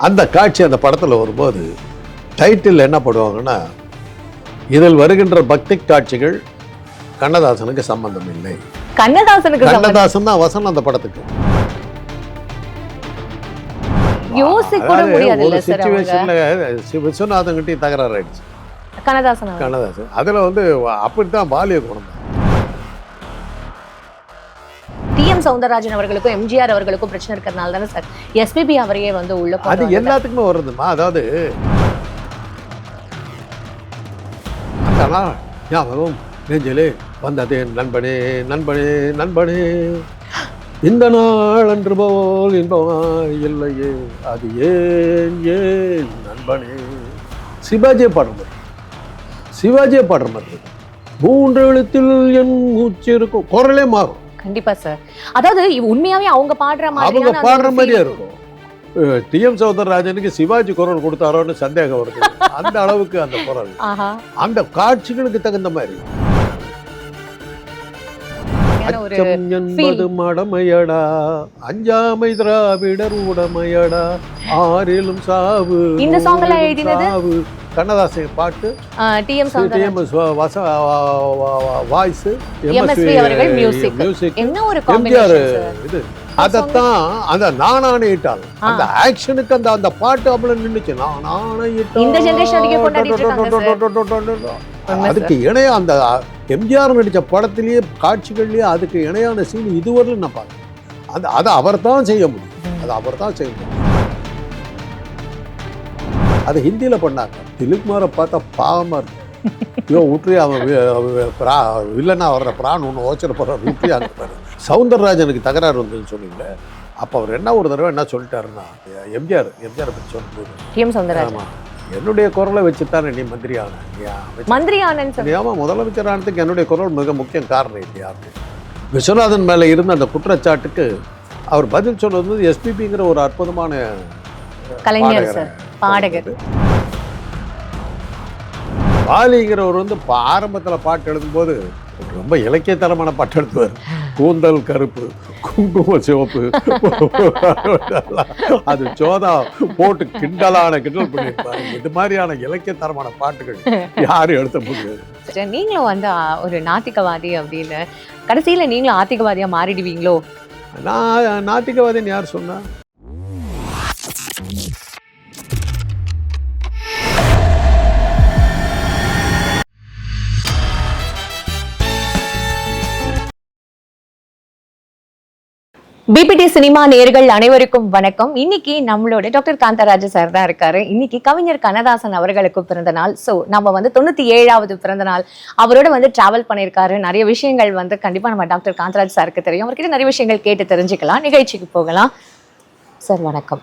அந்த காட்சி அந்த படத்தில் வரும்போது டைட்டில் என்ன பண்ணுவாங்கன்னா இதில் வருகின்ற பக்தி காட்சிகள் கண்ணதாசனுக்கு சம்பந்தம் இல்லை கண்ணதாசனுக்கு கண்ணதாசன் தான் வசனம் அந்த படத்துக்கு. ஒரு சுச்சுவேஷன்ல விஸ்வநாதன் கிட்டயும் தகராறு ஆயிடுச்சு. கண்ணதாசன். கண்ணதாசன். அதுல வந்து அப்படித்தான் பாலிய குணம் எம் சவுந்தரராஜன் அவர்களுக்கும் எம்ஜிஆர் அவர்களுக்கும் பிரச்சனை இருக்கிறதுனால தானே சார் எஸ்பிபி அவரையே வந்து உள்ள அது. எல்லாத்துக்குமே வருதுமா அதாவது ஞாபகம் நெஞ்சிலே வந்ததே நண்பனே நண்பனே நண்பனே. இந்த நாள் அன்று போல் இன்பமாய் இல்லையே அது ஏன் ஏன் நண்பனே? சிவாஜியை பாடுற மாதிரி. சிவாஜியை பாடுற மாதிரி. மூன்று எழுத்தில் என் மூச்சு இருக்கும். குரலே மாறும். கண்டிப்பா சார் அதாவது உண்மையாவே அவங்க பாடுற அவங்க மாதிரியான அந்த பாடுற மாதிரியே இருக்கும். டி எம் சௌந்தரராஜனுக்கு சிவாஜி குரல் கொடுத்தாரோன்னு சந்தேகம் வருது. அந்த அளவுக்கு அந்த குரல். அந்த காட்சிகளுக்கு தகுந்த மாதிரி. அச்சம் என்பது மடமையடா. அஞ்சாமை திராவிடர் உடமையடா. ஆறிலும் சாவு இந்த நூறிலும் எழுதினது? சாவு கண்ணதாசன் பாட்டு டி எம் சவுந்தரராஜன் வாய்ஸ் அவர்கள். மியூசிக் என்ன ஒரு எம்ஜிஆர் இது. அதத்தான் அந்த நானானையிட்டாங்க ஆ. அந்த ஆக்ஷனுக்கு அந்த அந்த பாட்டு கொண்டாடிட்டு இருக்காங்க உண்மை அதுக்கு இணையா அந்த எம்ஜிஆர் நடிச்ச படத்திலேயே காட்சிகள்லயே அதுக்கு இணையான சீன் இதுவரையிலும் நான் பார்த்தேன் அது அதை அவர் தான் செய்ய முடியும். அது அவர் தான் செய்ய முடியும். அது ஹிந்தியில பண்ணாங்க. திலீப்குமாரை பார்த்தா பாவமா இருக்கு. ஐயோ விட்டுரு அவன் பிரா இல்லைன்னா வர்ற பிரான் ஒன்று ஓச்சர போகிற விட்டுரு அனுப்பாரு சவுந்தரராஜனுக்கு தகராறு வந்ததுன்னு சொன்னீங்களே அப்போ அவர் என்ன ஒரு தடவை என்ன சொல்லிட்டாருன்னா எம்ஜிஆர் எம்ஜிஆர் பற்றி சொல்லும்போது. என்னுடைய குரலை வச்சுத்தானே நீ மந்திரி ஆன? மந்திரி முதலமைச்சர் ஆனதுக்கு என்னுடைய குரல் மிக முக்கிய காரணம் இல்லையா விஸ்வநாதன் மேலே இருந்த அந்த குற்றச்சாட்டுக்கு அவர் பதில் சொன்னது எஸ்பிபிங்கிற ஒரு அற்புதமான கலைஞர் பாடகரை. பாலிங்கிறவர் வந்து ஆரம்பத்தில் பாட்டு எழுதும்போது ரொம்ப இலக்கியத்தரமான பாட்டு எழுதுவார். கூந்தல் கருப்பு குங்கும சிவப்பு. அது சோதா போட்டு கிண்டலான கிண்டல் பண்ணியிருப்பாரு. இது மாதிரியான இலக்கியத்தரமான பாட்டுகள் யாரும் எழுத முடியாது. நீங்களும் வந்து ஒரு நாத்திகவாதி அப்படின்னு கடைசியில நீங்களும் ஆத்திகவாதியா மாறிடுவீங்களோ? நான் நாத்திகவாதின்னு யார் சொன்னா? பிபிடி சினிமா நேர்கள் அனைவருக்கும் வணக்கம். இன்னைக்கு நம்மளோட டாக்டர் காந்தராஜ சார் தான் இருக்காரு. இன்னைக்கு கவிஞர் கண்ணதாசன் அவர்களுக்கு பிறந்த நாள். ஸோ நம்ம வந்து தொண்ணூத்தி ஏழாவது பிறந்த நாள். அவரோட வந்து டிராவல் பண்ணியிருக்காரு. நிறைய விஷயங்கள் வந்து கண்டிப்பா நம்ம டாக்டர் காந்தராஜ் சாருக்கு தெரியும். அவர்கிட்ட நிறைய விஷயங்கள் கேட்டு தெரிஞ்சுக்கலாம். நிகழ்ச்சிக்கு போகலாம். சார் வணக்கம்.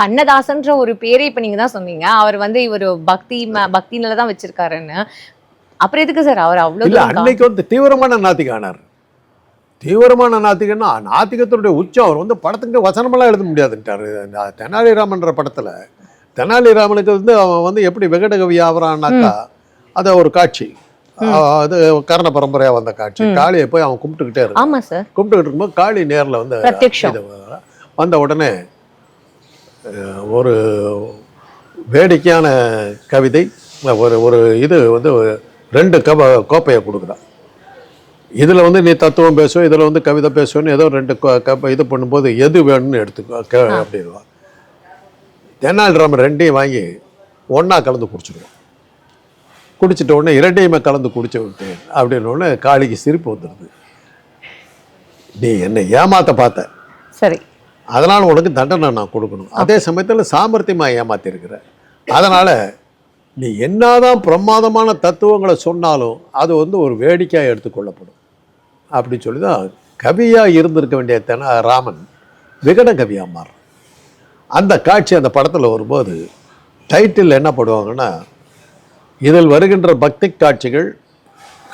கண்ணதாசன்ற ஒரு பேரை இப்ப நீங்க தான் சொன்னீங்க. அவர் வந்து இவர் பக்தி பக்தியில தான் வச்சிருக்காருன்னு. அப்புறம் எதுக்கு சார் அவர் கா- அன்னைக்கு வந்து தீவிரமான நாத்திகம் ஆனார் தீவிரமான நாத்திகன்னா நாத்திகத்தினுடைய உச்சம் அவர் வந்து படத்துக்கு வசனமெல்லாம் எழுத முடியாதுன்ட்டாரு. தெனாலிராமன்ற படத்துல. தெனாலிராமனுக்கு வந்து அவன் வந்து எப்படி விகடகவி ஆகிறான்னாக்கா அது ஒரு காட்சி. அது கர்ண பரம்பரையா வந்த காட்சி. காளியை போய் அவன் கும்பிட்டுக்கிட்டே இருக்கான் கும்பிட்டுக்கிட்டு இருக்கும்போது காளி நேர்ல வந்து வந்த உடனே ஒரு வேடிக்கையான கவிதை ஒரு ஒரு இது வந்து ரெண்டு கப கோப்பையை கொடுக்குறான். இதில் வந்து நீ தத்துவம் பேசுவோம் இதில் வந்து கவிதை பேசுவேன்னு ஏதோ ரெண்டு இது பண்ணும்போது எது வேணும்னு எடுத்துக்கோ கே அப்படின்வா தென்னாலிராமன் ரெண்டையும் வாங்கி ஒன்றா கலந்து குடிச்சிடுவோம் குடிச்சிட்ட உடனே இரண்டையுமே கலந்து குடிச்சு விட்டேன் அப்படின்னு உடனே காளிக்கு சிரிப்பு வந்துடுது. நீ என்னை ஏமாத்த பார்த்த. சரி. அதனால் உனக்கு தண்டனை நான் கொடுக்கணும். அதே சமயத்தில் சாமர்த்தியமாக ஏமாத்திருக்கிற. அதனால் நீ என்னதான் பிரமாதமான தத்துவங்களை சொன்னாலும் அது வந்து ஒரு வேடிக்கையாக எடுத்துக்கொள்ளப்படும். அப்படி சொல்லி தான் கவியாக இருந்திருக்க வேண்டிய தென ராமன் விகட கவியாக மாறுறான். அந்த காட்சி அந்த படத்தில் வரும்போது டைட்டில் என்ன பண்ணுவாங்கன்னா இதில் வருகின்ற பக்தி காட்சிகள்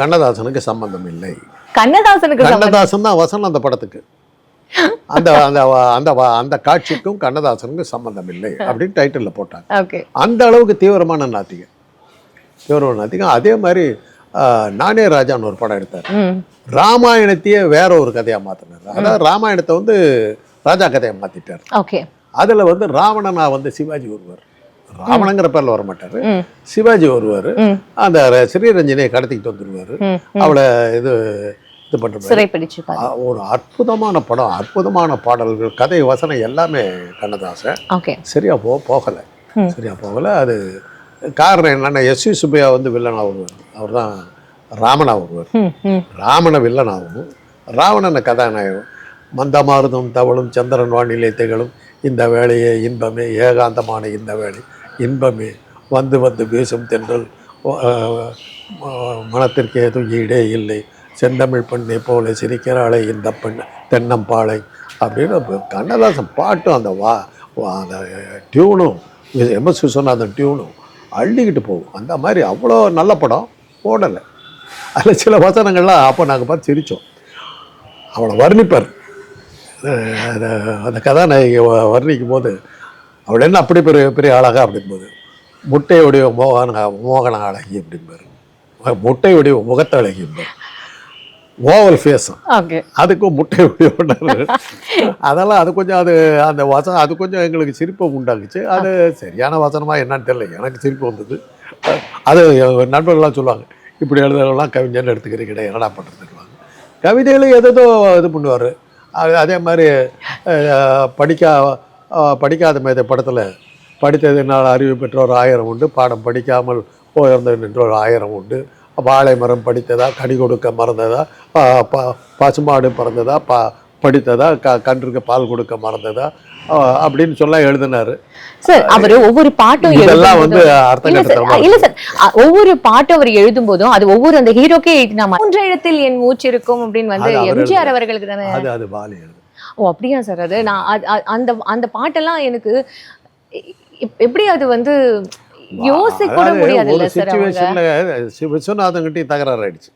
கண்ணதாசனுக்கு சம்பந்தம் இல்லை. கண்ணதாசனுக்கு கண்ணதாசன் தான் வசனம் அந்த படத்துக்கு. அந்த அந்த அந்த அந்த காட்சிக்கும் கண்ணதாசனுக்கும் சம்பந்தம் இல்லை அப்படின்னு டைட்டிலில் போட்டாங்க. அந்த அளவுக்கு தீவிரமான நாத்திகம் தீவிரமான நாத்திகம் அதே மாதிரி நானே ராஜான்னு ஒரு படம் எடுத்தார் ராமாயணத்தையே வேற ஒரு கதையாக மாற்றினார் அதாவது ராமாயணத்தை வந்து ராஜா கதையை மாற்றிட்டார் ஓகே. அதில் வந்து ராவணனா வந்து சிவாஜி ஒருவர். ராவணங்கிற பேரில் வர மாட்டார். சிவாஜி ஒருவர். ம். அந்த ஸ்ரீரஞ்சனியை கடத்திக்கிட்டு வந்துடுவார் அவளை இது இது பிடிச்சிருப்பாரு ஒரு அற்புதமான படம் அற்புதமான பாடல்கள் கதை வசனம் எல்லாமே கண்ணதாசன். ஓகே. சரியா போ போகலை. சரியா போகலை. அது காரணம் என்னன்னா எஸ் வி சுப்பையா வந்து வில்லனா வருவார் அவர் தான் ராமனா ம் ராமனை வில்லனாகவும் ராவணனை கதாநாயகம் மந்தமாருதும் தவளும் சந்திரன் வானிலை திகழும். இந்த வேலையே இன்பமே ஏகாந்தமான இந்த வேலை இன்பமே. வந்து வந்து வீசும் தென்றல் மனத்திற்கு ஏதும் ஈடே இல்லை. செந்தமிழ் பெண்ணை போல சிரிக்கிறாளே இந்த பெண் தென்னம்பாளை அப்படின்னு அப்ப கண்ணதாசன் பாட்டும் அந்த வா வா- அந்த டியூனும். எம்எஸ் விஸ்வநாதன் டியூனும். அள்ளிக்கிட்டு போகும். அந்த மாதிரி அவ்வளோ நல்ல படம். ஓடலை அதில் சில வசனங்கள்லாம் அப்போ நாங்கள் பார்த்து சிரித்தோம் அவளை வர்ணிப்பார். அந்த கதாநாயகி வ- வர்ணிக்கும் போது அவள் என்ன அப்படி பெரிய பெரிய அழகா அப்படின்போது முட்டையுடைய மோகன மோகன அழகி அப்படிம்பார் முட்டையுடைய முகத்தை அழகிம்பார் ஓவல் ஃபேஸும் ஓகே. அதுக்கும் முட்டையுடைய ஒன்றாரு அதெல்லாம் அது கொஞ்சம் அது அந்த வசனம் அது கொஞ்சம் எங்களுக்கு சிரிப்பை உண்டாக்குச்சு. அது சரியான வசனமா என்னன்னு தெரியல. எனக்கு சிரிப்பு வந்தது. அது நண்பர்கள்லாம் சொல்லுவாங்க இப்படி எழுதுறவங்களாம் கவிஞன் எடுத்துக்கிறீங்க என்னடா பண்ணுறதுக்குவாங்க கவிதைகளும் எதோ இது பண்ணுவார். அதே மாதிரி படிக்கா படிக்காத மேதை படத்தில் படித்ததினால் அறிவு பெற்றோர் ஆயிரம் உண்டு பாடம் படிக்காமல் போயிருந்தது நின்றோர் ஆயிரம் உண்டு. வாழை மரம் படித்ததா கனி கொடுக்க மறந்ததா ப- பசுமாடு பிறந்ததா ப படித்ததா க கன்றுக்கு பால் கொடுக்க மறந்ததா அப்படின்னு சொல்ல எழுதினாரு. சார் அவர் ஒவ்வொரு பாட்டும் இதெல்லாம் வந்து எழுதும்போதும் அர்த்தம் இல்ல சார் ஒவ்வொரு பாட்டும் அவர் எழுதும் போதும் அது ஒவ்வொரு அந்த ஹீரோக்கே எழுதினா மூன்று எழுத்தில் என் மூச்சு இருக்கும் அப்படின்னு வந்து எம்ஜிஆர் அவர்களுக்கு தானே அது அது வாலி எழுது ஓ அப்படியா சார் அது? நான் அந்த அந்த பாட்டெல்லாம் எனக்கு எப்- எப்படி அது வந்து யோசிக்க முடியாது ஒரு சுச்சுவேஷன்ல தகராறு ஆயிடுச்சு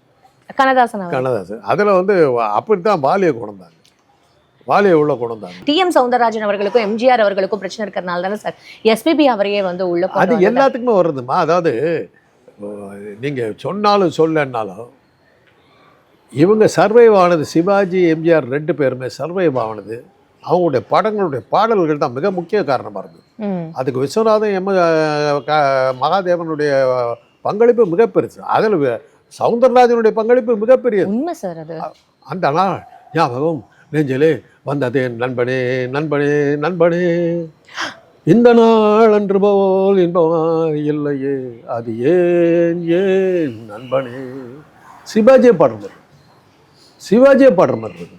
கண்ணதாசன் அவர் கண்ணதாசன். அதுல வந்து அப்படித்தான் வாலியை கொண்டாங்க வாலியை உள்ள கொண்டாங்க டி எம் சவுந்தரராஜன் அவர்களுக்கும் எம்ஜிஆர் அவர்களுக்கும் பிரச்சனை இருக்கிறதுனால தானே சார்? எஸ்பிபி அவரையே வந்து உள்ள அது. எல்லாத்துக்குமே வருதுமா? அதாவது நீங்க சொன்னாலும் சொல்லனாலும் இவங்க சர்வைவ் ஆனது சிவாஜி எம்ஜிஆர் ரெண்டு பேருமே சர்வைவ் ஆனது அவங்களுடைய படங்களுடைய பாடல்கள் தான் மிக முக்கிய காரணமாக இருந்தது ம். அதுக்கு விஸ்வநாதன் எம் மகாதேவனுடைய பங்களிப்பு மிக பெருசு. அதில் சவுந்தரராஜனுடைய பங்களிப்பு மிகப்பெரியது உண்மை சார் அது. அந்த நாள் ஞாபகம் நெஞ்சிலே வந்ததே நண்பனே நண்பனே நண்பனே. இந்த நாள் அன்று போல் இன்பமா இல்லையே அது ஏன் ஏன் நண்பனே. சிவாஜியை பாடுற மாதிரி. சிவாஜியை பாடுற மாதிரி இருக்கு.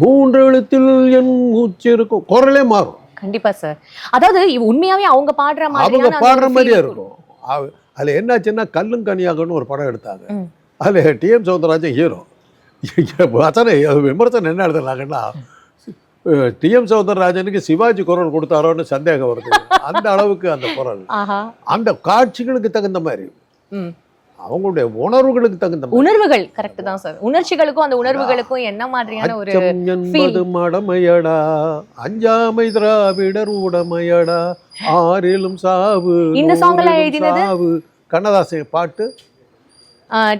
மூன்று எழுத்தில் என் மூச்சு இருக்கும் குரலே மாறும். கண்டிப்பா சார் அதாவது உண்மையாவே அவங்க பாடுற அவங்க மாதிரியான அந்த பாடுற மாதிரியே இருக்கும். அதுல என்னாச்சுன்னா கல்லும் கனியாகன்னு ஒரு படம் எடுத்தாங்க. அதுல டிஎம் சவுந்தரராஜன் ஹீரோ வசன விமர்சனம் என்ன எழுதுனாங்கன்னா டிஎம் சவுந்தரராஜனுக்கு சிவாஜி குரல் கொடுத்தாரோன்னு சந்தேகம் வருது. அந்த அளவுக்கு அந்த குரல். அந்த காட்சிகளுக்கு தகுந்த மாதிரி. அவங்களுடைய உணர்வுகளுக்கு தகுந்த உணர்வுகள் கரெக்ட் தான் சார் உணர்ச்சிகளுக்கும் அந்த உணர்வுகளுக்கும் என்ன மாதிரியான ஒரு என்பது மடமையடா. அஞ்சாமை திராவிடர் உடமையடா. ஆறிலும் சாவு இந்த எழுதினது? சாவு. கண்ணதாசன் பாட்டு.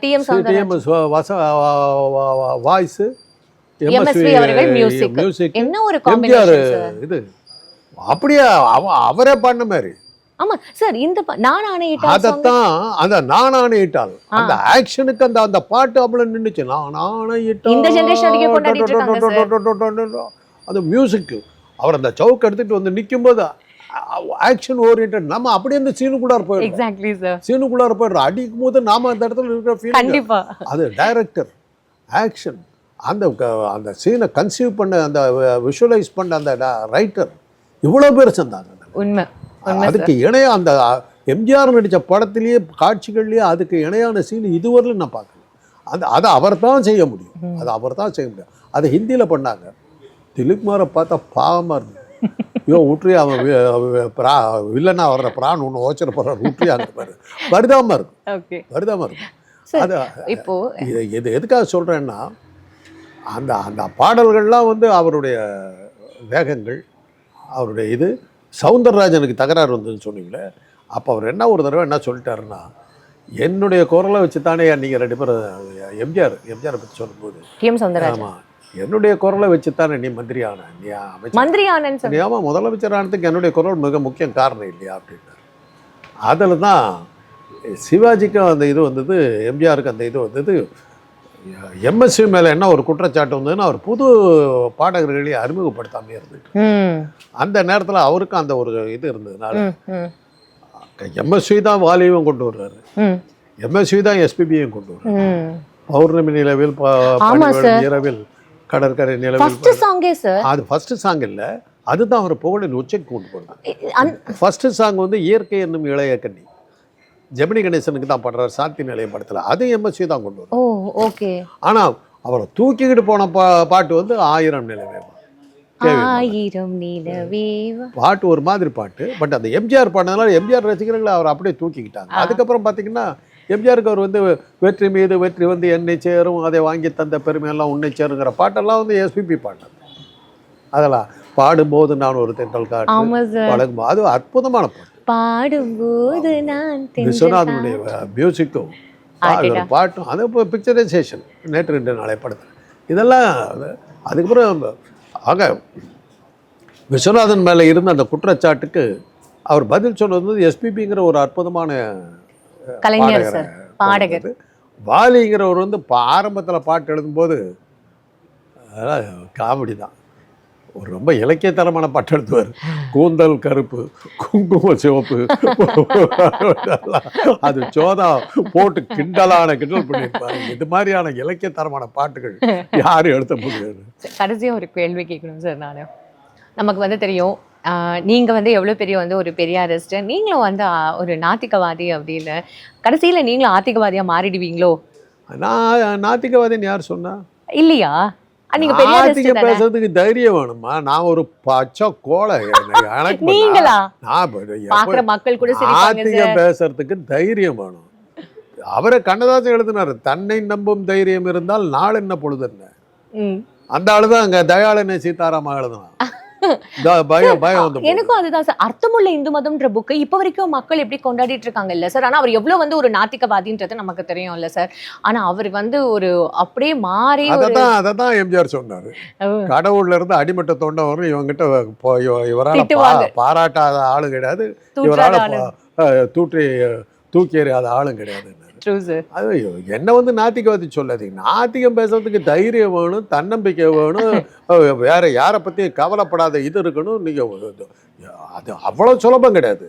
டி எம் சவுந்தரராஜன் டிஎம் வச வாய்ஸ். அவர்கள். மியூசிக் என்ன ஒரு காம்பினேஷன் இது. அப்படியே? அவ- அவரே பண்ண மாதிரி. ஆமா சார் இந்த நான் ஆணையிட்டா song அதத்தான் அந்த நான் ஆணையிட்டால் அந்த ஆக்ஷனுக்கு அந்த அந்த பாட்டு அவ்வளவு நின்னுச்சு. நான் ஆணையிட்டால் இந்த இருக்காங்க அந்த மியூசிக் அவர் அந்த சவுக்கு எடுத்துட்டு வந்து நிக்கும்போது ஆக்ஷன் ஓரியன்ட் நம்ம அப்படியே அந்த சீனுக்குள்ளார போயிடுறோம் எக்ஸாக்ட்லி சார் சீனுக்குள்ளார போயிடுறோம் அடிக்கும் போது நாம அந்த இடத்துல இருக்கிற ஃபீல் கண்டிப்பா அது டைரக்டர் ஆக்ஷன் அந்த அந்த சீனை கன்சீவ் பண்ண அந்த விஷுவலைஸ் பண்ண அந்த ரைட்டர் இவ்வளோ பேர் சேர்ந்தாங்க உண்மை அதுக்கு இணையா அந்த எம்ஜிஆர் நடித்த படத்திலேயே காட்சிகள்லேயே அதுக்கு இணையான சீன் இதுவரையிலும் நான் பார்க்கல. அந்த அதை அவர் தான் செய்ய முடியும். அதை அவர் தான் செய்ய முடியும். அதை ஹிந்தியில் பண்ணாங்க. திலீப் குமாரை பார்த்தா பாவமாக இருந்தது. ஐயோ விட்ரி அவன் பிரா வில்லனா வர்ற பிரான் ஒன்று ஓச்சர போகிற விட்ரி அங்கே பாரு. வருதாமல் இருக்கும். வருதாமல் இருக்கும். அது இப்போ இது எதுக்காக சொல்கிறேன்னா அந்த அந்த பாடல்கள்லாம் வந்து அவருடைய வேகங்கள் அவருடைய இது சவுந்தரராஜனுக்கு தகராறு வந்ததுன்னு சொன்னீங்களே அப்போ அவர் என்ன ஒரு தடவை என்ன சொல்லிட்டாருன்னா என்னுடைய குரலை வச்சு தானே நீங்கள் ரெண்டு பேரும் எம்ஜிஆர் எம்ஜிஆரை பற்றி சொல்லும்போது. T M Soundararajan. ஆமாம் என்னுடைய குரலை வச்சு தானே நீ மந்திரி ஆன நீ அமைச்சர். மந்திரி சொல்லி தெரியாமல் முதலமைச்சர் ஆனதுக்கு என்னுடைய குரல் மிக முக்கிய காரணம் இல்லையா அப்படின்னாரு. அதில் தான் சிவாஜிக்கும் அந்த இது வந்தது எம்ஜிஆருக்கு அந்த இது வந்தது எம்எஸ்சி மேலே என்ன ஒரு குற்றச்சாட்டு வந்ததுன்னா அவர் புது பாடகர்களையும் அறிமுகப்படுத்தாமே இருந்தது ம். அந்த நேரத்தில் அவருக்கும் அந்த ஒரு இது இருந்ததுனால எம்எஸ்வி தான் வாலியும் கொண்டு வர்றாரு. எம்எஸ்வி தான் எஸ்பிபியும் கொண்டு வர்றாரு. பௌர்ணமி நிலவில் இரவில் கடற்கரை நிலவில் அது ஃபர்ஸ்ட் சாங் இல்லை. அதுதான் அவர் புகழின் உச்சைக்கு கொண்டு போனார். ஃபர்ஸ்ட் சாங் வந்து இயற்கை என்னும் இளைய கண்ணி ஜெமினி கணேசனுக்கு தான் பண்றாரு சாந்தி நிலையம் படத்தில். அது எம்எஸ்சி தான் கொண்டு வரும் ஓ ஓகே. ஆனால் அவரை தூக்கிக்கிட்டு போன பா பாட்டு வந்து ஆயிரம் நிலவே ஆயிரம் நிலவேவா. பாட்டு ஒரு மாதிரி பாட்டு பட் அந்த எம்ஜிஆர் பாடினதுனால எம்ஜிஆர் ரசிகர்கள் அவர் அப்படியே தூக்கிக்கிட்டாங்க. அதுக்கப்புறம் பார்த்தீங்கன்னா எம்ஜிஆருக்கு அவர் வந்து வெற்றி மீது வெற்றி வந்து என்னை சேரும் அதை வாங்கி தந்த பெருமையெல்லாம் உன்னை சேருங்கிற பாட்டெல்லாம் வந்து எஸ்பிபி பாடினது அதெல்லாம் பாடும்போது நான் ஒரு தென்றல் காற்று ஆமா சார் பழகும் அது அற்புதமான பாட்டு. பாடும்போது நான் விஸ்வநாதனுடைய மியூசிக்கும். பாட்டும் அது இப்போ பிக்சரைசேஷன் நேற்று ரெண்டு நாளை படத்தில் இதெல்லாம் அது- அதுக்கப்புறம் ஆக விஸ்வநாதன் மேலே இருந்த அந்த குற்றச்சாட்டுக்கு அவர் பதில் சொன்னது வந்து எஸ்பிபிங்கிற ஒரு அற்புதமான கலைஞர் பாடகரை வாலிங்கிறவர் வந்து ஆரம்பத்தில் பாட்டு எழுதும்போது காமெடி தான். ஒரு ரொம்ப இலக்கியத்தரமான பாட்டு எழுதுவார். கூந்தல் கருப்பு குங்கும சிவப்பு. அது சோதா போட்டு கிண்டலான கிண்டல் பண்ணியிருப்பாரு. இது மாதிரியான இலக்கியத்தரமான பாட்டுகள் யாரும் எழுத முடியாது. கடைசியா ஒரு கேள்வி கேட்கணும் சார் நான். நமக்கு வந்து தெரியும் ஆஹ் நீங்க வந்து எவ்வளவு பெரிய வந்து ஒரு பெரியாரிஸ்ட் நீங்களும் வந்து ஒரு நாத்திகவாதி அப்படின்னு. கடைசியில நீங்களும் ஆத்திகவாதியா மாறிடுவீங்களோ? நான் நாத்திகவாதின்னு யார் சொன்னா? இல்லையா? நீங்க தானே? பேசுறதுக்கு தைரியம் வேணுமா? நான் ஒரு பச்சை கோலை எனக்கு நீங்களா? நான் மக்கள் கூட ஆத்திக பேசுறதுக்கு தைரியம் வேணும். அவரை கண்ணதாசன் எழுதினாரு. தன்னை நம்பும் தைரியம் இருந்தால் நாள் என்ன பொழுது என்ன. அந்த ஆளுதான் அங்க தயாளனை சீதாராமா எழுதினான். எனக்கும் அதுதான் சார். அர்த்தமுள்ள இந்து மதம்ன்ற புக்கு இப்போ வரைக்கும் மக்கள் எப்படி கொண்டாடிட்டு இருக்காங்க இல்ல சார்? ஆனா அவர் எவ்வளவு வந்து ஒரு நாத்திகவாதின்றது நமக்கு தெரியும் இல்ல சார். ஆனா அவர் வந்து ஒரு அப்படியே மாறி ஒரு அததான் அததான் எம்ஜிஆர் சொன்னாரு. கடவுள்ல இருந்து அடிமட்ட தொண்டை வரும் இவங்கிட்ட இவரால. பாராட்டாத ஆளு கிடையாது. இவரால தூற்றி தூக்கி எறியாத ஆளும் கிடையாது. அது என்ன வந்து நாத்திகவாதி சொல்லாதீங்க. நாத்திகம் பேசுறதுக்கு தைரியம் வேணும் தன்னம்பிக்கை வேணும். வேற யாரை பத்தி கவலைப்படாத இது இருக்கணும். நீங்க அது அவ்வளவு சுலபம் கிடையாது.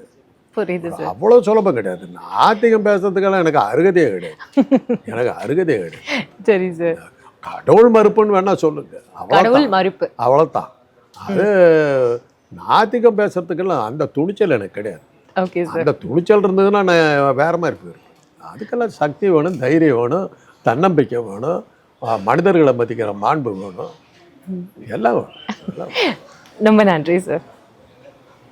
புரியுது அவ்வளோ சுலபம் கிடையாது. நாத்திகம் பேசுறதுக்கெல்லாம் எனக்கு அருகதையே கிடையாது. எனக்கு அருகதையே கிடையாது. சரி சார் கடவுள் மறுப்புன்னு வேணா சொல்லுங்க. கடவுள் மறுப்பு. அவ்வளோதான் அது நாத்திகம் பேசுறதுக்கெல்லாம் அந்த துணிச்சல் எனக்கு கிடையாது. ஓகே சார் அந்த துணிச்சல் இருந்ததுன்னா நான் வேற மாதிரி போயிருக்கேன் அதுக்கெல்லாம் சக்தி வேணும் தைரியம் வேணும் தன்னம்பிக்கை வேணும் மனிதர்களை மதிக்கிற மாண்பு வேணும். எல்லாம் வேணும் எல்லாம் வேணும். ரொம்ப நன்றி சார்.